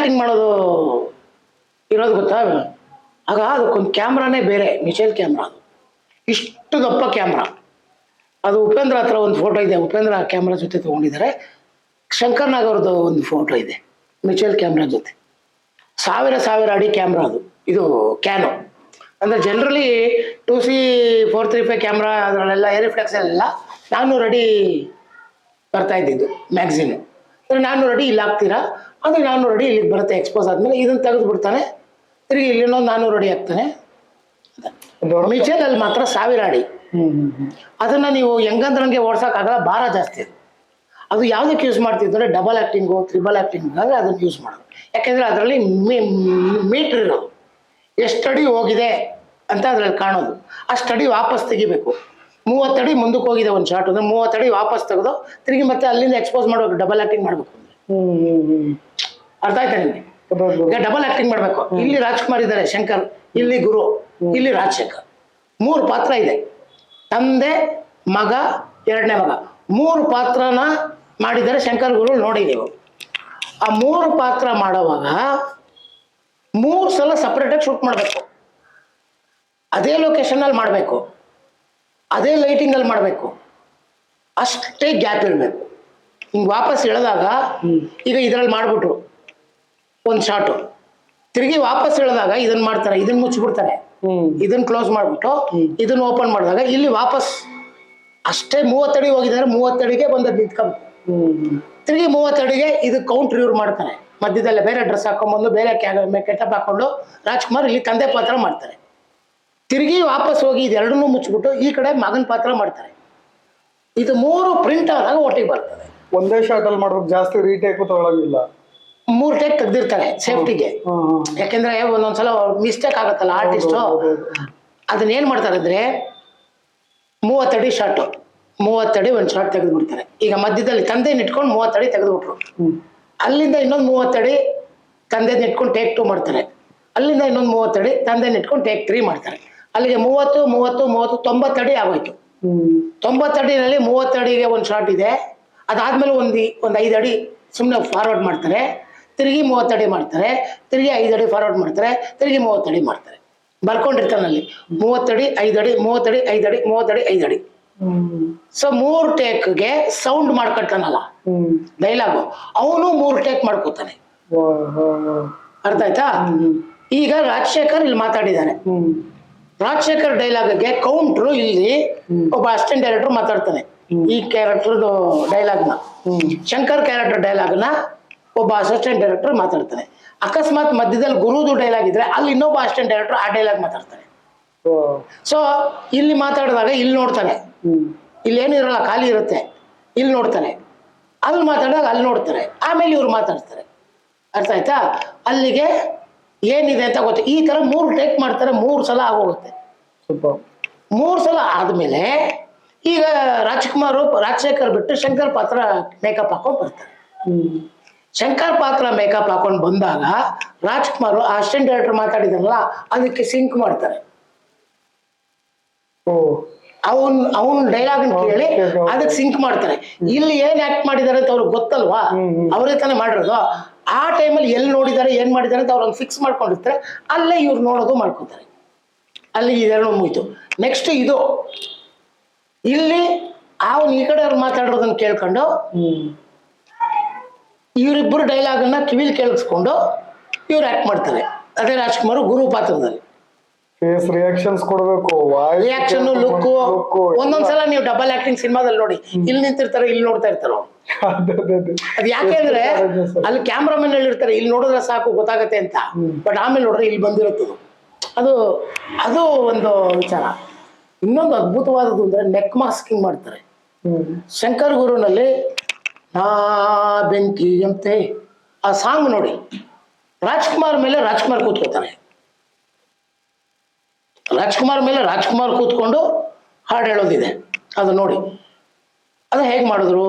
Acting ಮಾಡೋದು ಇರೋದು ಗೊತ್ತಾ? ಆಗ ಅದಕ್ಕೊಂದು ಕ್ಯಾಮ್ರಾನೇ ಬೇರೆ, ಮಿಚೇಲ್ ಕ್ಯಾಮ್ರಾ. ಇಷ್ಟು ದಪ್ಪ ಕ್ಯಾಮ್ರಾ. ಅದು ಉಪೇಂದ್ರ ಹತ್ರ ಒಂದು ಫೋಟೋ ಇದೆ, ಉಪೇಂದ್ರ ಕ್ಯಾಮ್ರಾ ಜೊತೆ ತೊಗೊಂಡಿದ್ದಾರೆ. ಶಂಕರ್ ನಾಗ್ ಅವ್ರದ್ದು ಒಂದು ಫೋಟೋ ಇದೆ, ಮಿಚೇಲ್ ಕ್ಯಾಮ್ರಾ ಜೊತೆ. ಸಾವಿರ ಸಾವಿರ ಅಡಿ ಕ್ಯಾಮ್ರಾ ಅದು, ಇದು ಕ್ಯಾನು. ಅಂದರೆ generally two C four three five camera ಅದರಲ್ಲೆಲ್ಲ ಏರ್ ರಿಫ್ಲೆಕ್ಸ್ ಎಲ್ಲ ನಾನ್ನೂರು ಅಡಿ ಬರ್ತಾ ಇದ್ದಿದ್ದು ಮ್ಯಾಗ್ಝಿನ್ ಅಂದರೆ ನಾನ್ನೂರು ಅಡಿ ಇಲ್ಲಿ ಹಾಕ್ತೀರಾ ಅಂದರೆ ನಾನ್ನೂರು ಅಡಿ ಇಲ್ಲಿಗೆ ಬರುತ್ತೆ ಎಕ್ಸ್ಪೋಸ್ ಆದಮೇಲೆ ಇದನ್ನು ತೆಗೆದು ಬಿಡ್ತಾನೆ. ತಿರುಗಿ ಇಲ್ಲಿ ಇನ್ನೊಂದು ನಾನ್ನೂರು ಅಡಿ ಆಗ್ತಾನೆ ದೊಡ್ಡ ಅಲ್ಲಿ ಮಾತ್ರ ಸಾವಿರ ಅಡಿ. ಅದನ್ನು ನೀವು ಹೆಂಗಂದ್ರಂಗೆ ಓಡ್ಸೋಕ್ಕಾಗಲ್ಲ ಭಾರ ಜಾಸ್ತಿ ಅದು. ಅದು ಯಾವುದಕ್ಕೆ ಯೂಸ್ ಮಾಡ್ತಿದ್ರೆ ಡಬಲ್ ಆ್ಯಕ್ಟಿಂಗು ತ್ರಿಬಲ್ ಆ್ಯಕ್ಟಿಂಗ್ ಆದರೆ ಅದನ್ನು ಯೂಸ್ ಮಾಡೋದು. ಯಾಕೆಂದರೆ ಅದರಲ್ಲಿ ಮೀಟ್ರ್ ಇರೋದು. ಎಷ್ಟು ಅಡಿ ಹೋಗಿದೆ ಅಂತ ಅದರಲ್ಲಿ ಕಾಣೋದು. ಅಷ್ಟು ಅಡಿ ವಾಪಸ್ ತೆಗಿಬೇಕು. ಮೂವತ್ತಡಿ ಮುಂದಕ್ಕೆ ಹೋಗಿದೆ ಒಂದು ಶಾರ್ಟ್ ಅಂದರೆ ಮೂವತ್ತಡಿ ವಾಪಸ್ ತೆಗೆದು ತಿರುಗಿ ಮತ್ತೆ ಅಲ್ಲಿಂದ ಎಕ್ಸ್ಪೋಸ್ ಮಾಡಬೇಕು ಡಬಲ್ ಆ್ಯಕ್ಟಿಂಗ್ ಮಾಡಬೇಕು. ಅರ್ಥ ಆಯ್ತಾ ನಿಮಗೆ. ಈಗ ಡಬಲ್ ಆಕ್ಟಿಂಗ್ ಮಾಡಬೇಕು. ಇಲ್ಲಿ ರಾಜ್ಕುಮಾರ್ ಇದ್ದಾರೆ ಶಂಕರ್. ಇಲ್ಲಿ ಗುರು. ಇಲ್ಲಿ ರಾಜಶೇಖರ್. ಮೂರು ಪಾತ್ರ ಇದೆ. ತಂದೆ ಮಗ ಎರಡನೇ ಮಗ. ಮೂರು ಪಾತ್ರನ ಮಾಡಿದರೆ ಶಂಕರ್ ಗುರು ನೋಡಿ ನೀವು. ಆ ಮೂರು ಪಾತ್ರ ಮಾಡುವಾಗ ಮೂರು ಸಲ ಸಪ್ರೇಟಾಗಿ ಶೂಟ್ ಮಾಡಬೇಕು. ಅದೇ ಲೊಕೇಶನಲ್ಲಿ ಮಾಡಬೇಕು. ಅದೇ ಲೈಟಿಂಗಲ್ಲಿ ಮಾಡಬೇಕು. ಅಷ್ಟೇ ಗ್ಯಾಪ್ ಇರಬೇಕು. ಹಿಂಗೆ ವಾಪಸ್ ಎಳೆದಾಗ ಈಗ ಇದರಲ್ಲಿ ಮಾಡಿಬಿಟ್ರು. ಒಂದು ಶಾಟು ತಿರುಗಿ ವಾಪಸ್ ಎಳೆದಾಗ ಇದನ್ನ ಮಾಡ್ತಾರೆ ಇದನ್ನ ಮುಚ್ಚಿಬಿಡ್ತಾರೆ ಇದನ್ನ ಕ್ಲೋಸ್ ಮಾಡಿಬಿಟ್ಟು ಇದನ್ನ ಓಪನ್ ಮಾಡಿದಾಗ ಇಲ್ಲಿ ವಾಪಸ್ ಅಷ್ಟೇ ಮೂವತ್ತಡಿ ಹೋಗಿದ್ದಾರೆ ಮೂವತ್ತಡಿಗೆ ಬಂದದ್ದು ನಿಂತ್ಕೊಂಡು. ತಿರುಗಿ ಮೂವತ್ತಡಿಗೆ ಇದು ಕೌಂಟ್ರ್ ಇವ್ರು ಮಾಡ್ತಾರೆ. ಮಧ್ಯದಲ್ಲೇ ಬೇರೆ ಡ್ರೆಸ್ ಹಾಕೊಂಡ್ಬಂದು ಬೇರೆ ಕೆಟಪ್ ಹಾಕೊಂಡು ರಾಜ್ಕುಮಾರ್ ಇಲ್ಲಿ ತಂದೆ ಪಾತ್ರ ಮಾಡ್ತಾರೆ. ತಿರುಗಿ ವಾಪಸ್ ಹೋಗಿ ಇದೆರಡನ್ನೂ ಮುಚ್ಚಿಬಿಟ್ಟು ಈ ಕಡೆ ಮಗನ ಪಾತ್ರ ಮಾಡ್ತಾರೆ. ಇದು ಮೂರು ಪ್ರಿಂಟ್ ಆದಾಗ ಒಟ್ಟಿಗೆ ಬರ್ತದೆ. ಒಂದೇ ಶಾರ್ಟ್ ಅಲ್ಲಿ ಮಾಡ್ಬೇಕು ಜಾಸ್ತಿ ರೀಟೇಕ್ ತಗೊಳಂಗಿಲ್ಲ ಮೂರು ಟೇಕ್ ತೆಗ್ದಿರ್ತಾರೆ ಸೇಫ್ಟಿಗೆ ಯಾಕೆಂದ್ರೆ ಒಂದೊಂದ್ಸಲ ಮಿಸ್ಟೇಕ್ ಆಗುತ್ತಲ್ಲ ಆರ್ಟಿಸ್ಟ್ ಅದನ್ನ ಏನ್ ಮಾಡ್ತಾರೆ ಅಂದ್ರೆ ಮೂವತ್ತಡಿ ಶಾರ್ಟ್ ಮೂವತ್ತಡಿ ಒಂದು ಶಾರ್ಟ್ ತೆಗೆದು ಬಿಡ್ತಾರೆ. ಈಗ ಮಧ್ಯದಲ್ಲಿ ತಂದೆ ಇಟ್ಕೊಂಡು ಮೂವತ್ತಡಿ ತೆಗೆದುಬಿಟ್ರು ಬಿಟ್ರು. ಅಲ್ಲಿಂದ ಇನ್ನೊಂದು ಮೂವತ್ತಡಿ ತಂದೆ ಇಟ್ಕೊಂಡು ಟೇಕ್ ಟು ಮಾಡ್ತಾರೆ. ಅಲ್ಲಿಂದ ಇನ್ನೊಂದು ಮೂವತ್ತಡಿ ತಂದೆ ಇಟ್ಕೊಂಡು ಟೇಕ್ ತ್ರೀ ಮಾಡ್ತಾರೆ. ಅಲ್ಲಿಗೆ ಮೂವತ್ತು ಮೂವತ್ತು ಮೂವತ್ತು ತೊಂಬತ್ತಡಿ ಆಗೋಯ್ತು. ತೊಂಬತ್ತಡಿನಲ್ಲಿ ಮೂವತ್ತಡಿಗೆ ಒಂದು ಶಾರ್ಟ್ ಇದೆ. ಅದಾದ್ಮೇಲೆ ಒಂದು ಒಂದು ಐದು ಅಡಿ ಸುಮ್ಮನೆ ಫಾರ್ವರ್ಡ್ ಮಾಡ್ತಾರೆ. ತಿರುಗಿ ಮೂವತ್ತಡಿ ಮಾಡ್ತಾರೆ. ತಿರುಗಿ ಐದು ಅಡಿ ಫಾರ್ವರ್ಡ್ ಮಾಡ್ತಾರೆ. ತಿರುಗಿ ಮೂವತ್ತಡಿ ಮಾಡ್ತಾರೆ. ಬರ್ಕೊಂಡಿರ್ತಾನೆ ಅಲ್ಲಿ. ಮೂವತ್ತಡಿ ಐದಡಿ ಮೂವತ್ತಡಿ ಐದಡಿ ಮೂವತ್ತಡಿ ಐದಡಿ ಸೊ ಮೂರು ಟೇಕ್ಗೆ ಸೌಂಡ್ ಮಾಡ್ಕೊಳ್ತಾನಲ್ಲ ಡೈಲಾಗು ಅವನು ಮೂರ್ ಟೇಕ್ ಮಾಡ್ಕೋತಾನೆ. ಅರ್ಥ ಆಯ್ತಾ? ಈಗ ರಾಜಶೇಖರ್ ಇಲ್ಲಿ ಮಾತಾಡಿದ್ದಾನೆ ರಾಜಶೇಖರ್ ಡೈಲಾಗ್ಗೆ ಕೌಂಟ್ರು ಇಲ್ಲಿ ಒಬ್ಬ ಅಸಿಸ್ಟೆಂಟ್ ಡೈರೆಕ್ಟರ್ ಮಾತಾಡ್ತಾನೆ. ಈ ಕ್ಯಾರೆಕ್ಟರ್ದು ಡೈಲಾಗ್ನ ಶಂಕರ್ ಕ್ಯಾರೆಕ್ಟರ್ ಡೈಲಾಗ್ನ ಒಬ್ಬ ಅಸಿಸ್ಟೆಂಟ್ ಡೈರೆಕ್ಟರ್ ಮಾತಾಡ್ತಾನೆ. ಅಕಸ್ಮಾತ್ ಮಧ್ಯದಲ್ಲಿ ಗುರುದು ಡೈಲಾಗ್ ಇದ್ರೆ ಅಲ್ಲಿ ಇನ್ನೊಬ್ಬ ಅಸಿಸ್ಟೆಂಟ್ ಡೈರೆಕ್ಟರ್ ಆ ಡೈಲಾಗ್ ಮಾತಾಡ್ತಾನೆ. ಸೊ ಇಲ್ಲಿ ಮಾತಾಡಿದಾಗ ಇಲ್ಲಿ ನೋಡ್ತಾನೆ. ಇಲ್ಲೇನು ಇಲ್ಲಿ ಇರಲ್ಲ ಖಾಲಿ ಇರುತ್ತೆ. ಇಲ್ಲಿ ನೋಡ್ತಾನೆ. ಅಲ್ಲಿ ಮಾತಾಡಿದಾಗ ಅಲ್ಲಿ ನೋಡ್ತಾರೆ. ಆಮೇಲೆ ಇವ್ರು ಮಾತಾಡ್ತಾರೆ. ಅರ್ಥ ಆಯ್ತಾ? ಅಲ್ಲಿಗೆ ಏನಿದೆ ಅಂತ ಗೊತ್ತು ಈ ಥರ ಮೂರು ಟೇಕ್ ಮಾಡ್ತಾರೆ ಮೂರು ಸಲ ಆಗೋಗುತ್ತೆ. ಮೂರು ಸಲ ಆದಮೇಲೆ ಈಗ ರಾಜ್ಕುಮಾರ್ ರಾಜಶೇಖರ್ ಬಿಟ್ಟು ಶಂಕರ್ ಪಾತ್ರ ಮೇಕಪ್ ಹಾಕೊಂಡ್ ಬರ್ತಾರೆ. ಶಂಕರ್ ಪಾತ್ರ ಮೇಕಪ್ ಹಾಕೊಂಡು ಬಂದಾಗ ರಾಜ್ಕುಮಾರ್ ಅಸಿಸ್ಟೆಂಟ್ ಡೈರೆಕ್ಟರ್ ಮಾತಾಡಿದಾರಲ್ಲ ಅದಕ್ಕೆ ಸಿಂಕ್ ಮಾಡ್ತಾರೆ. ಓ. ಅವನ್ ಅವನ್ ಡೈಲಾಗ್ ಕೇಳಿ. ಅದಕ್ಕೆ ಸಿಂಕ್ ಮಾಡ್ತಾರೆ. ಇಲ್ಲಿ ಏನ್ ಆಕ್ಟ್ ಮಾಡಿದ್ದಾರೆ ಅಂತ ಅವ್ರಿಗೆ ಗೊತ್ತಲ್ವಾ? ಅವರೇ ತಾನೇ ಮಾಡಿರೋದು. ಆ ಟೈಮಲ್ಲಿ ಎಲ್ಲಿ ನೋಡಿದ್ದಾರೆ ಏನ್ ಮಾಡಿದ್ದಾರೆ ಅಂತ ಅವ್ರನ್ನ ಫಿಕ್ಸ್ ಮಾಡ್ಕೊಂಡಿರ್ತಾರೆ. ಅಲ್ಲೇ ಇವ್ರು ನೋಡೋದು ಮಾಡ್ಕೊತಾರೆ. ಅಲ್ಲಿ ಇದೆರಡು ಮುಗಿತು. ನೆಕ್ಸ್ಟ್ ಇದು. ಇಲ್ಲಿ ಅವನು ಈ ಕಡೆ ಮಾತಾಡೋದನ್ನ ಕೇಳ್ಕೊಂಡು ಇವರಿಬ್ಬರು ಡೈಲಾಗ್ ಡೈಲಾಗನ್ನ ಕಿವಿಲಿ ಕೇಳಿಸ್ಕೊಂಡು ಇವ್ರು ಆಕ್ಟ್ ಮಾಡ್ತಾರೆ. ಅದೇ ರಾಜ್ಕುಮಾರ್ ಗುರು ಪಾತ್ರದಲ್ಲಿ. ಫೇಸ್ ರಿಯಾಕ್ಷನ್ಸ್ ಕೊಡಬೇಕು ವಾಯ್ಸ್ ರಿಯಾಕ್ಷನ್ ಲುಕ್ ಒಂದೊಂದ್ಸಲ ನೀವು ಡಬಲ್ ಆಕ್ಟಿಂಗ್ ಸಿನಿಮಾದಲ್ಲಿ ನೋಡಿ ಇಲ್ಲಿ ನಿಂತಿರ್ತಾರೆ ಇಲ್ಲಿ ನೋಡ್ತಾ ಇರ್ತಾರ ಅದು ಅದೇ ಅದೇ ಅದೇ. ಅದ್ ಯಾಕೆ ಅಂದ್ರೆ ಅಲ್ಲಿ ಕ್ಯಾಮ್ರಾಮನ್ ಹೇಳಿರ್ತಾರೆ ಇಲ್ಲಿ ನೋಡಿದ್ರೆ ಸಾಕು ಗೊತ್ತಾಗತ್ತೆ ಅಂತ. ಬಟ್ ಆಮೇಲೆ ನೋಡ್ರೆ ಇಲ್ಲಿ ಬಂದಿರುತ್ತದು. ಅದು ಅದು ಒಂದು ವಿಚಾರ. ಇನ್ನೊಂದು ಅದ್ಭುತವಾದದ್ದು ಅಂದ್ರೆ ನೆಕ್ ಮಾಸ್ಕಿಂಗ್ ಮಾಡ್ತಾರೆ. ಶಂಕರ್ ಗುರುನಲ್ಲಿ ನಾ ಬೆಂಕಿಯಂತೆ ಆ ಸಾಂಗ್ ನೋಡಿ. ರಾಜ್ಕುಮಾರ್ ಮೇಲೆ ರಾಜ್ಕುಮಾರ್ ಕೂತ್ಕೋತಾನೆ ರಾಜ್ಕುಮಾರ್ ಮೇಲೆ ರಾಜ್ಕುಮಾರ್ ಕೂತ್ಕೊಂಡು ಹಾಡು ಹೇಳೋದಿದೆ. ಅದು ನೋಡಿ. ಅದು ಹೇಗೆ ಮಾಡಿದ್ರು?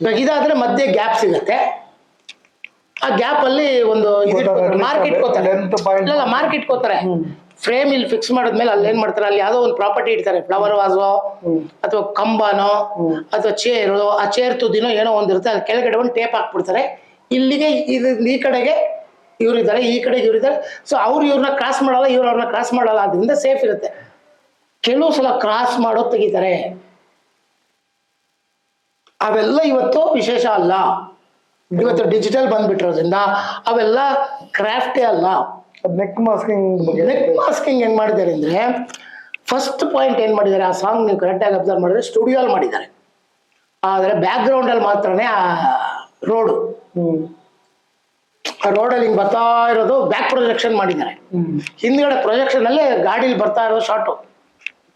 ಇವಾಗ ಇದಾದ್ರೆ ಮಧ್ಯೆ ಗ್ಯಾಪ್ ಸಿಗತ್ತೆ. ಆ ಗ್ಯಾಪ್ ಅಲ್ಲಿ ಒಂದು. ಮಾರ್ಕ್ ಇಟ್ಕೋತಾರೆ. ಮಾರ್ಕ್ ಇಟ್ಕೋತಾರೆ. ಫ್ರೇಮ್ ಇಲ್ಲಿ ಫಿಕ್ಸ್ ಮಾಡಿದ್ಮೇಲೆ ಅಲ್ಲಿ ಏನ್ ಮಾಡ್ತಾರೆ? ಅಲ್ಲಿ ಯಾವ್ದೋ ಒಂದು ಪ್ರಾಪರ್ಟಿ ಇಡ್ತಾರೆ. ಫ್ಲವರ್ ವಾಸೋ ಅಥವಾ ಕಂಬನೋ ಅಥವಾ ಚೇರು ಆ ಚೇರ್ ತುದಿನೋ ಏನೋ ಒಂದಿರುತ್ತೆ ಅಲ್ಲಿ ಕೆಳಗಡೆ ಒಂದು ಟೇಪ್ ಹಾಕ್ಬಿಡ್ತಾರೆ. ಇಲ್ಲಿಗೆ ಇದು ಈ ಕಡೆಗೆ ಇವರಿದ್ದಾರೆ ಈ ಕಡೆಗೆ ಇವರಿದ್ದಾರೆ ಸೊ ಅವ್ರು ಇವ್ರನ್ನ ಕ್ರಾಸ್ ಮಾಡಲ್ಲ ಇವ್ರು ಅವ್ರನ್ನ ಕ್ರಾಸ್ ಮಾಡಲ್ಲ. ಅದರಿಂದ ಸೇಫ್ ಇರುತ್ತೆ. ಕೆಲವು ಸಲ ಕ್ರಾಸ್ ಮಾಡೋದು ತೆಗಿತಾರೆ. ಅವೆಲ್ಲ ಇವತ್ತು ವಿಶೇಷ ಅಲ್ಲ. ಇವತ್ತು ಡಿಜಿಟಲ್ ಬಂದ್ಬಿಟ್ಟಿರೋದ್ರಿಂದ ಅವೆಲ್ಲ ಕ್ರಾಫ್ಟೇ ಅಲ್ಲ. ನೆಕ್ ಮಾಸ್ಕಿಂಗ್ ಬಗ್ಗೆ. ನೆಕ್ ಮಾಸ್ಕಿಂಗ್ ಏನ್ ಮಾಡಿದ್ದಾರೆ ಅಂದ್ರೆ ಫಸ್ಟ್ ಪಾಯಿಂಟ್ ಏನ್ ಮಾಡಿದ್ದಾರೆ ಆ ಸಾಂಗ್ ನೀವು ಕರೆಕ್ಟಾಗಿ ಅಬ್ಸರ್ವ್ ಮಾಡಿದ್ರೆ ಸ್ಟುಡಿಯೋ ಅಲ್ಲಿ ಮಾಡಿದ್ದಾರೆ. ಆದರೆ ಬ್ಯಾಕ್ ಗ್ರೌಂಡ್ ಅಲ್ಲಿ ಮಾತ್ರನೇ ಆ ರೋಡು ಆ ರೋಡಲ್ಲಿ ಹಿಂಗೆ ಬರ್ತಾ ಇರೋದು ಬ್ಯಾಕ್ ಪ್ರೊಜೆಕ್ಷನ್ ಮಾಡಿದ್ದಾರೆ. ಹಿಂದ್ಗಡೆ ಪ್ರೊಜೆಕ್ಷನ್ ಅಲ್ಲಿ ಗಾಡಿಲಿ ಬರ್ತಾ ಇರೋದು ಶಾರ್ಟು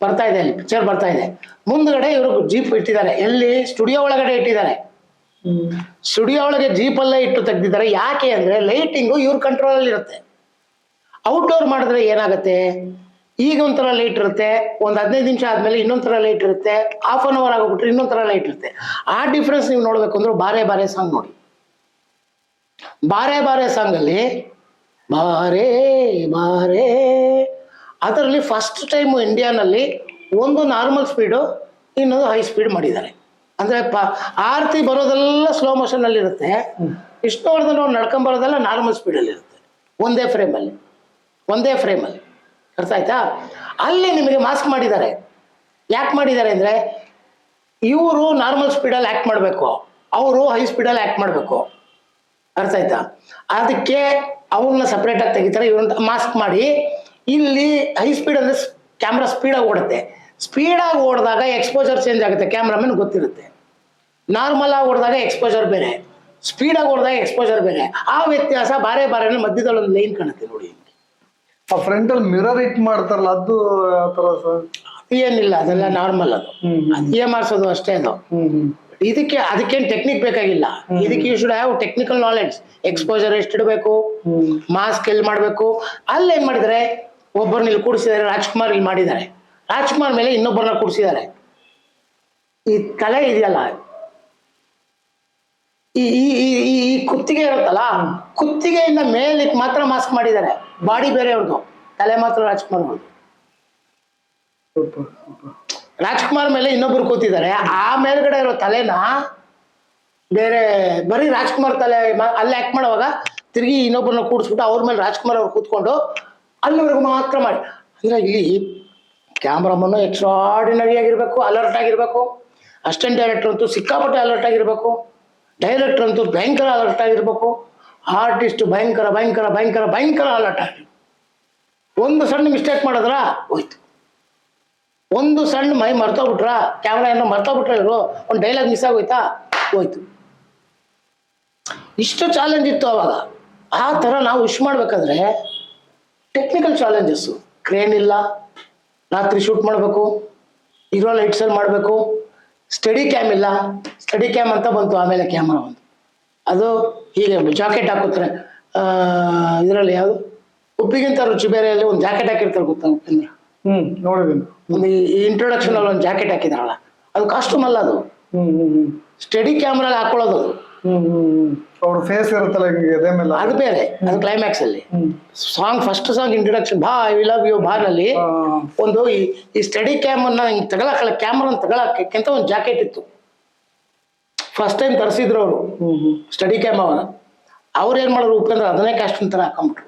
ಬರ್ತಾ ಇದೆ ಅಲ್ಲಿ ಪಿಕ್ಚರ್ ಬರ್ತಾ ಇದೆ. ಮುಂದ್ಗಡೆ ಇವರು ಜೀಪ್ ಇಟ್ಟಿದ್ದಾರೆ. ಎಲ್ಲಿ? ಸ್ಟುಡಿಯೋ ಒಳಗಡೆ ಇಟ್ಟಿದ್ದಾರೆ. ಸ್ಟುಡಿಯೋ ಒಳಗೆ ಜೀಪಲ್ಲೇ ಇಟ್ಟು ತೆಗ್ದಿದ್ದಾರೆ. ಯಾಕೆ ಅಂದ್ರೆ ಲೈಟಿಂಗು ಇವ್ರ ಕಂಟ್ರೋಲಲ್ಲಿ ಇರುತ್ತೆ. ಔಟ್ಡೋರ್ ಮಾಡಿದ್ರೆ ಏನಾಗುತ್ತೆ? ಈಗ ಒಂಥರ ಲೈಟ್ ಇರುತ್ತೆ ಒಂದು ಹದಿನೈದು ನಿಮಿಷ ಆದ್ಮೇಲೆ ಇನ್ನೊಂಥರ ಥರ ಲೈಟ್ ಇರುತ್ತೆ ಹಾಫ್ ಅನ್ ಅವರ್ ಆಗೋಗ್ಬಿಟ್ರೆ ಇನ್ನೊಂಥರ ಥರ ಲೈಟ್ ಇರುತ್ತೆ. ಆ ಡಿಫ್ರೆನ್ಸ್ ನೀವು ನೋಡ್ಬೇಕು ಅಂದ್ರೆ ಬಾರೆ ಬಾರೆ ಸಾಂಗ್ ನೋಡಿ. ಬಾರೆ ಬಾರೆ ಸಾಂಗಲ್ಲಿ ಬಾರೆ ಬಾರೆ ಅದರಲ್ಲಿ ಫಸ್ಟ್ ಟೈಮ್ ಇಂಡಿಯಾನಲ್ಲಿ ಒಂದು ನಾರ್ಮಲ್ ಸ್ಪೀಡು ಇನ್ನೊಂದು ಹೈ ಸ್ಪೀಡ್ ಮಾಡಿದ್ದಾರೆ. ಅಂದ್ರೆ ಪ ಆರತಿ ಬರೋದೆಲ್ಲ ಸ್ಲೋ ಮೋಷನಲ್ಲಿರುತ್ತೆ ವಿಷ್ಣುವರ್ಧನ್ ಅವ್ರು ನಡ್ಕೊಂಬರೋದೆಲ್ಲ ನಾರ್ಮಲ್ ಸ್ಪೀಡಲ್ಲಿ ಇರುತ್ತೆ ಒಂದೇ ಫ್ರೇಮಲ್ಲಿ ಒಂದೇ ಫ್ರೇಮಲ್ಲಿ ಅರ್ಥ ಆಯ್ತಾ? ಅಲ್ಲಿ ನಿಮಗೆ ಮಾಸ್ಕ್ ಮಾಡಿದ್ದಾರೆ. ಯಾಕೆ ಮಾಡಿದ್ದಾರೆ ಅಂದರೆ, ಇವರು ನಾರ್ಮಲ್ ಸ್ಪೀಡಲ್ಲಿ ಆ್ಯಕ್ಟ್ ಮಾಡಬೇಕು. ಅವರು ಹೈ ಸ್ಪೀಡಲ್ಲಿ ಆ್ಯಕ್ಟ್ ಮಾಡಬೇಕು. ಅರ್ಥ ಆಯ್ತಾ? ಅದಕ್ಕೆ ಅವ್ರನ್ನ ಸಪ್ರೇಟಾಗಿ ತೆಗಿತಾರೆ, ಇವ್ರನ್ನ ಮಾಸ್ಕ್ ಮಾಡಿ. ಇಲ್ಲಿ ಹೈ ಸ್ಪೀಡ್ ಅಂದರೆ ಕ್ಯಾಮ್ರಾ ಸ್ಪೀಡಾಗಿ ಓಡುತ್ತೆ. ಸ್ಪೀಡಾಗಿ ಓಡಿದಾಗ ಎಕ್ಸ್ಪೋಜರ್ ಚೇಂಜ್ ಆಗುತ್ತೆ ಕ್ಯಾಮ್ರಾಮನ್ ಗೊತ್ತಿರುತ್ತೆ. ನಾರ್ಮಲ್ ಆಗಿ ಓಡಿದಾಗ ಎಕ್ಸ್ಪೋಜರ್ ಬೇರೆ. ಸ್ಪೀಡಾಗಿ ಓಡಿದಾಗ ಎಕ್ಸ್ಪೋಜರ್ ಬೇರೆ. ಆ ವ್ಯತ್ಯಾಸ ಬಾರೇ ಬಾರೇನೆ ಮಧ್ಯದಲ್ಲಿ ಒಂದು ಲೈನ್ ಕಾಣುತ್ತೆ ನೋಡಿ. ಆ ಫ್ರಂಟ್ ಅಲ್ಲಿ ಮಿರರ್ ಇಟ್ ಮಾಡ್ತಾರಲ್ಲ ಅದು ಸರ್? ಏನಿಲ್ಲ ಅದೆಲ್ಲ ನಾರ್ಮಲ್ ಅದು. ಏ ಅದೇ ಮಾಡಿಸೋದು ಅಷ್ಟೇ ಅದು. ಇದಕ್ಕೆ ಅದಕ್ಕೇನು ಟೆಕ್ನಿಕ್ ಬೇಕಾಗಿಲ್ಲ. ಇದಕ್ಕೆ you should have technical knowledge exposure ಎಷ್ಟು ಇಡಬೇಕು ಹ್ಮ್ ಮಾಸ್ಕ್ ಎಲ್ಲಿ ಮಾಡಬೇಕು ಅಲ್ಲಿ ಏನ್ ಮಾಡಿದ್ರೆ ಒಬ್ಬರನ್ನ ಇಲ್ಲಿ ಕೂಡಿಸಿದ್ದಾರೆ ರಾಜ್ಕುಮಾರ್ ಇಲ್ಲಿ ಮಾಡಿದ್ದಾರೆ. ರಾಜ್ಕುಮಾರ್ ಮೇಲೆ ಇನ್ನೊಬ್ಬರನ್ನ ಕೂಡಿಸಿದ್ದಾರೆ. ಈ ಕಲೆ ಇದೆಯಲ್ಲ ಈ ಈ ಈ- ಈ ಈ ಕುತ್ತಿಗೆ ಇರುತ್ತಲ್ಲ ಕುತ್ತಿಗೆಯಿಂದ ಮೇಲಕ್ಕೆ ಮಾತ್ರ ಮಾಸ್ಕ್ ಮಾಡಿದ್ದಾರೆ. ಬಾಡಿ ಬೇರೆ ಅವ್ರದ್ದು ತಲೆ ಮಾತ್ರ ರಾಜ್ಕುಮಾರ್ ರಾಜ್ಕುಮಾರ್ ಮೇಲೆ ಇನ್ನೊಬ್ರು ಕೂತಿದ್ದಾರೆ. ಆ ಮೇಲ್ಗಡೆ ಇರೋ ತಲೆನ ಬೇರೆ ಬರೀ ರಾಜ್ಕುಮಾರ್ ತಲೆ ಅಲ್ಲಿ ಆಕ್ಟ್ ಮಾಡುವಾಗ ತಿರುಗಿ ಇನ್ನೊಬ್ಬರನ್ನ ಕೂಡಿಸ್ಬಿಟ್ಟು ಅವ್ರ ಮೇಲೆ ರಾಜ್ಕುಮಾರ್ ಅವ್ರು ಕೂತ್ಕೊಂಡು ಅಲ್ಲಿವರೆಗೂ ಮಾತ್ರ ಮಾಡಿ. ಅಂದ್ರೆ ಇಲ್ಲಿ ಕ್ಯಾಮ್ರಾಮನ್ನು ಎಕ್ಸ್ಟ್ರಾಡಿನರಿ ಆಗಿರ್ಬೇಕು ಅಲರ್ಟ್ ಆಗಿರ್ಬೇಕು. ಅಸಿಸ್ಟೆಂಟ್ ಡೈರೆಕ್ಟರ್ ಅಂತೂ ಸಿಕ್ಕಾಪಟ್ಟೆ ಅಲರ್ಟ್ ಆಗಿರ್ಬೇಕು. ಡೈರೆಕ್ಟರ್ ಅಂತೂ ಭಯಂಕರ ಅಲರ್ಟ್ ಆಗಿರ್ಬೇಕು. ಆರ್ಟಿಸ್ಟ್ ಭಯಂಕರ ಭಯಂಕರ ಭಯಂಕರ ಭಯಂಕರ ಅಲರ್ಟ್ ಆಗಿ ಒಂದು ಸಣ್ಣ ಮಿಸ್ಟೇಕ್ ಮಾಡಿದ್ರ? ಹೋಯ್ತು. ಒಂದು ಸಣ್ಣ ಮೈ ಮರ್ತೋಗ್ಬಿಟ್ರ? ಕ್ಯಾಮ್ರಾ ಏನೋ ಮರ್ತೋಗ್ಬಿಟ್ರ ಇವರು? ಒಂದು ಡೈಲಾಗ್ ಮಿಸ್ ಆಗೋಯ್ತಾ? ಹೋಯ್ತು. ಇಷ್ಟು ಚಾಲೆಂಜ್ ಇತ್ತು ಅವಾಗ. ಆ ಥರ ನಾವು ವಿಶ್ ಮಾಡಬೇಕಾದ್ರೆ ಟೆಕ್ನಿಕಲ್ ಚಾಲೆಂಜಸ್ಸು ಕ್ರೇನ್ ಇಲ್ಲ. ರಾತ್ರಿ ಶೂಟ್ ಮಾಡಬೇಕು. ಇರೋ ಲೈಟ್ಸಲ್ಲಿ ಮಾಡಬೇಕು. ಸ್ಟಡಿ ಕ್ಯಾಮ್ ಇಲ್ಲ. ಸ್ಟಡಿ ಕ್ಯಾಮ್ ಅಂತ ಬಂತು. ಆಮೇಲೆ ಕ್ಯಾಮ್ರಾ ಬಂತು. ಅದು ಹೀಗೆ ಜಾಕೆಟ್ ಹಾಕೋತಾರೆ ಇದರಲ್ಲಿ ಯಾವುದು? ಉಪ್ಪಿಗಿಂತ ರುಚಿ ಬೇರೆಯಲ್ಲಿ ಒಂದು ಜಾಕೆಟ್ ಹಾಕಿರ್ತಾರೆ ಗೊತ್ತಾ ಉಪ್ಪಿಂದ್ರ? ಹ್ಮ್ ನೋಡಿದೀನಿ ಒಂದು ಇಂಟ್ರೊಡಕ್ಷನ್ ಅಲ್ಲಿ ಒಂದು ಜಾಕೆಟ್ ಹಾಕಿದಾರಲ್ಲ ಅದು ಕಾಸ್ಟ್ಯೂಮ್ ಅಲ್ಲ ಅದು. ಸ್ಟಡಿ ಕ್ಯಾಮ್ರಲ್ಲಿ ಹಾಕೊಳ್ಳೋದು ಅವ್ರ ಫೇಸ್ ಇರುತ್ತಲ್ಲ ಎದೆ ಮೇಲೆ? ಅದು ಬೇರೆ ಅದು ಕ್ಲೈಮ್ಯಾಕ್ಸ್ ಅಲ್ಲಿ. ಸಾಂಗ್ ಫಸ್ಟ್ ಸಾಂಗ್ ಇಂಟ್ರೊಡಕ್ಷನ್ ಬಾ ಐ ಲವ್ ಯು ಬಾನಲ್ಲಿ ಆ, ಒಂದು ಈ ಸ್ಟಡಿ ಕ್ಯಾಮ್ ಅನ್ನ ತಗೊಳಕಲ್ಲ ಕ್ಯಾಮ್ರಾ ತಗೊಳಕ್ಕಿಂತ ಒಂದು ಜಾಕೆಟ್ ಇತ್ತು. ಫಸ್ಟ್ ಟೈಮ್ ತರಿಸಿದ್ರು ಅವರು. ಸ್ಟಡಿ ಕ್ಯಾಮ್ ಅವನ. ಅವ್ರು ಏನ್ ಮಾಡೋರು ಉಪೇಂದ್ರ ಅದನ್ನೇ ಕಾಸ್ಟ್ಯೂಮ್ ತರ ಹಾಕೊಂಬಿಟ್ರು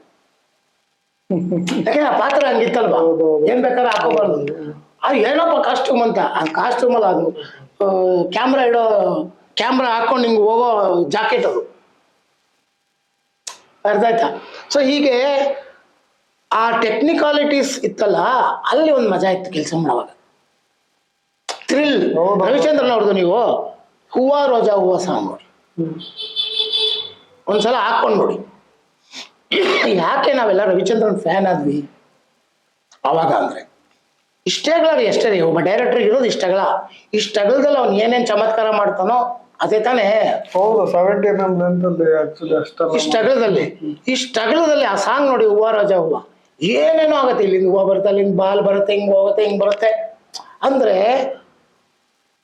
ಯಾಕಂದ್ರೆ ಆ ಪಾತ್ರ ಹಂಗಿತ್ತಲ್ವಾ. ಏನ್ ಬೇಕಾದ್ರೆ ಹಾಕೋಬಾರ್ದು. ಅದು ಏನಪ್ಪ ಕಾಸ್ಟ್ಯೂಮ್ ಅಂತ? ಆ ಕಾಸ್ಟ್ಯೂಮ್ ಅಲ್ಲ ಅದು. ಕ್ಯಾಮ್ರಾ ಇಡೋ ಕ್ಯಾಮ್ರಾ ಹಾಕೊಂಡು ಹಿಂಗೆ ಹೋಗೋ ಜಾಕೆಟ್ ಅದು. ಅರ್ಥ ಆಯ್ತಾ? ಸೊ ಹೀಗೆ ಆ ಟೆಕ್ನಿಕಾಲಿಟೀಸ್ ಇತ್ತಲ್ಲ ಅಲ್ಲಿ ಒಂದು ಮಜಾ ಇತ್ತು ಕೆಲಸ ಮಾಡುವಾಗ. ಥ್ರಿಲ್. ರವಿಚಂದ್ರನ್ ಅವ್ರದ್ದು ನೀವು? ಹೂವ ರೋಜಾ ಹೂವ ಹ್ಮ್. ಒಂದ್ಸಲ ಹಾಕೊಂಡು ನೋಡಿ. ಯಾಕೆ ನಾವೆಲ್ಲ ರವಿಚಂದ್ರನ್ ಫ್ಯಾನ್ ಆದ್ವಿ? ಅವಾಗ ಅಂದ್ರೆ. ಇಷ್ಟಗಳ ಎಷ್ಟೇ ರೀ ಒಬ್ಬ ಡೈರೆಕ್ಟರ್ ಇರೋದು ಇಷ್ಟಗಳ ಇಷ್ಟಗಳದಲ್ಲಿ ಅವ್ನು ಏನೇನು ಚಮತ್ಕಾರ ಮಾಡ್ತಾನೋ ಅದೇ ತಾನೇ. ಹೌದು ಸೆವೆಂಟಿ ಎಂ ಎಂ ಲೆಂತ್ ಇಷ್ಟಗಳದಲ್ಲಿ ಇಷ್ಟಗಲದಲ್ಲಿ ಆ ಸಾಂಗ್ ನೋಡಿ ಹೂವ ರಾಜ ಹೂವ. ಏನೇನೋ ಆಗತ್ತೆ ಇಲ್ಲಿಂದ ಹೂವ ಬರುತ್ತೆ ಅಲ್ಲಿಂದ ಬಾಲ್ ಬರುತ್ತೆ ಹಿಂಗ್ ಹೋಗುತ್ತೆ ಹಿಂಗ್ ಬರುತ್ತೆ. ಅಂದ್ರೆ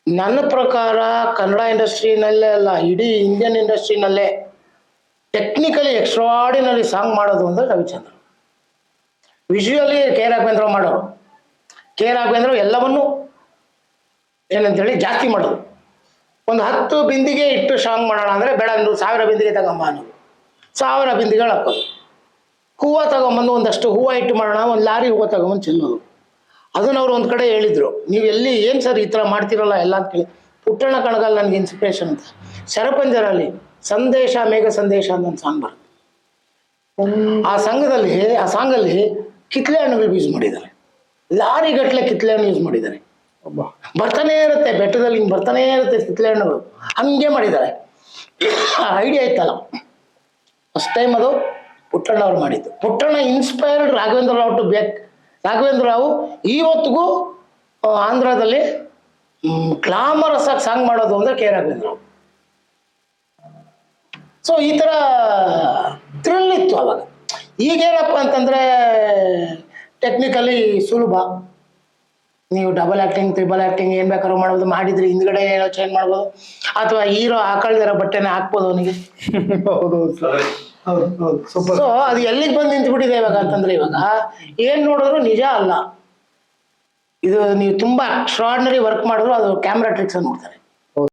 ನನ್ನ ಪ್ರಕಾರ ಕನ್ನಡ ಇಂಡಸ್ಟ್ರಿನಲ್ಲೇ ಅಲ್ಲ, ಇಡೀ ಇಂಡಿಯನ್ ಇಂಡಸ್ಟ್ರಿನಲ್ಲೇ ಟೆಕ್ನಿಕಲಿ ಎಕ್ಸ್ಟ್ರಾಡಿನರಿ ಸಾಂಗ್ ಮಾಡೋದು ಅಂದರೆ ರವಿಚಂದ್ರ. ವಿಜುವಲಿ ಕೆ ರಾಘವೇಂದ್ರ ಮಾಡೋರು. ಕೆ ರಾಘವೇಂದ್ರ ಎಲ್ಲವನ್ನೂ ಏನಂತೇಳಿ ಜಾಸ್ತಿ ಮಾಡೋದು. ಒಂದು ಹತ್ತು ಬಿಂದಿಗೆ ಇಟ್ಟು ಸಾಂಗ್ ಮಾಡೋಣ ಅಂದರೆ ಬೇಡ, ಒಂದು ಸಾವಿರ ಬಿಂದಿಗೆ ತಗೊಂಬ ಅನ್ನೋದು. ಸಾವಿರ ಬಿಂದಿಗಳು ಹಾಕೋದು. ಹೂವು ತಗೊಂಬಂದು ಒಂದಷ್ಟು ಹೂವು ಇಟ್ಟು ಮಾಡೋಣ, ಒಂದು ಲಾರಿ ಹೂವು ತಗೊಂಬಂದು ಚೆಲ್ಲೋದು. ಅದನ್ನ ಅವ್ರು ಒಂದು ಕಡೆ ಹೇಳಿದರು. ನೀವು ಎಲ್ಲಿ, ಏನು ಸರ್ ಈ ಥರ ಮಾಡ್ತಿರಲ್ಲ ಎಲ್ಲ ಅಂತ ಕೇಳಿ. ಪುಟ್ಟಣ್ಣ ಕಣಗಲ್ ನನಗೆ ಇನ್ಸ್ಪಿರೇಷನ್ ಅಂತ. ಶರಪಂಜರಲ್ಲಿ ಸಂದೇಶ, ಮೇಘ ಸಂದೇಶ ಅಂತ ಒಂದು ಸಾಂಗ್ ಬರುತ್ತೆ. ಆ ಸಂಘದಲ್ಲಿ, ಆ ಸಾಂಗಲ್ಲಿ ಕಿತ್ಲೆ ಹಣ್ಣುಗಳು ಯೂಸ್ ಮಾಡಿದ್ದಾರೆ. ಲಾರಿ ಗಟ್ಟಲೆ ಕಿತ್ಲೆ ಹಣ್ಣು ಯೂಸ್ ಮಾಡಿದ್ದಾರೆ. ಬರ್ತಾನೆ ಇರುತ್ತೆ, ಬೆಟ್ಟದಲ್ಲಿ ಹಿಂಗೆ ಬರ್ತಾನೇ ಇರುತ್ತೆ ಕಿತ್ಲೆ ಹಣ್ಣುಗಳು ಹಂಗೆ ಮಾಡಿದ್ದಾರೆ. ಐಡಿಯಾ ಇತ್ತಲ್ಲ. ಫಸ್ಟ್ ಟೈಮ್ ಅದು ಪುಟ್ಟಣ್ಣ ಅವ್ರು ಮಾಡಿದ್ದು. Puttanna inspired Raghavendra Rao to back Raghavendra Rao ಇವತ್ತಿಗೂ ಆಂಧ್ರದಲ್ಲಿ ಗ್ಲಾಮರಸ್ ಆಗಿ ಸಾಂಗ್ ಮಾಡೋದು ಅಂದ್ರೆ ಕೆ ರಾಘವೇಂದ್ರ ರಾವ್ ಸೊ ಈ ಥರ ಥ್ರಿಲ್ ಇತ್ತು ಅವಾಗ. ಈಗೇನಪ್ಪ ಅಂತಂದರೆ ಟೆಕ್ನಿಕಲಿ ಸುಲಭ. ನೀವು ಡಬಲ್ ಆ್ಯಕ್ಟಿಂಗ್ ತ್ರಿಬಲ್ ಆ್ಯಕ್ಟಿಂಗ್ ಏನು ಬೇಕಾದ್ರೂ ಮಾಡ್ಬೋದು ಮಾಡಿದ್ರೆ ಹಿಂದ್ಗಡೆ ಏನೋ ಚೇಂಜ್ ಮಾಡ್ಬೋದು. ಅಥವಾ ಹೀರೋ ಹಾಕೊಳ್ದಿರೋ ಬಟ್ಟೆನೇ ಹಾಕ್ಬೋದು ಅವನಿಗೆ. ಹೌದು. ಸೊ ಅದು ಎಲ್ಲಿಗೆ ಬಂದು ನಿಂತ್ಬಿಟ್ಟಿದೆ ಇವಾಗ ಅಂತಂದ್ರೆ ಇವಾಗ ಏನ್ ನೋಡಿದ್ರು ನಿಜ ಅಲ್ಲ. ಇದು ನೀವು ತುಂಬಾ ಎಕ್ಸ್ಟ್ರಾರ್ಡಿನರಿ ವರ್ಕ್ ಮಾಡಿದ್ರು, ಅದು ಕ್ಯಾಮ್ರಾ ಟ್ರಿಕ್ಸ್ ನೋಡ್ತಾರೆ.